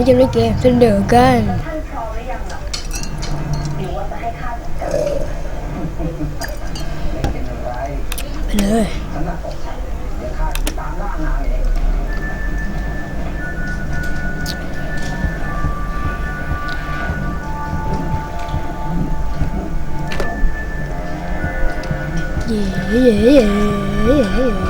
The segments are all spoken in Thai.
thấy chưa đấy kìa xin được kênh Anh ơi Yeah, yeah, yeah, yeah, yeah.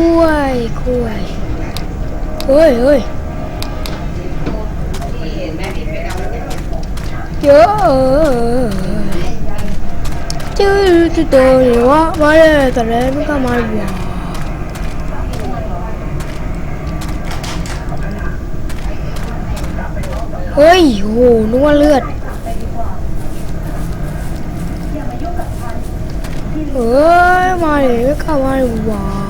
ล้วยกล้วยเฮ้ยเฮ้ยเยอะจืดจุดโตหรือว่ามาเลยแต่แล้วมันก็มาหวาเฮ้ยโหนึกว่าเลือดเอ้ยมาเลยไม่เข้ามาเลยว้า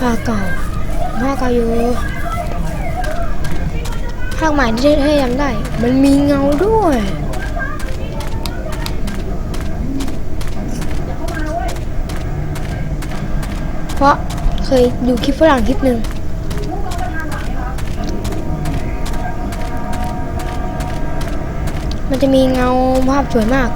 ผ้าเก่าผ้าเก่าอยู่ภาคใหม่ที่ให้จำได้ มันมีเงาด้วยเพราะเคยดูคลิปฝรั่งคลิปหนึ่งมันจะมีเงาภาพสวยมาก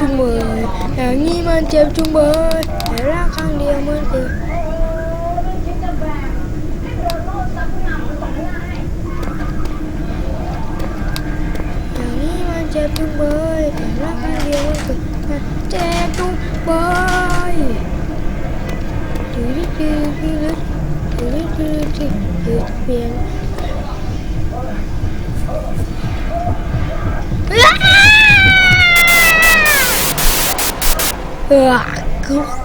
Trung Bờ hàng nghi man chèo Trung Bờ để ra khăn đi ông ơi kìa chè tung bơi để ra khăn đi ông ơi kìa chè tung bơi Hãy subscribe cho kênh Ghiền Mì Gõ Để không bỏ lỡ những video hấp dẫn 哇！哥。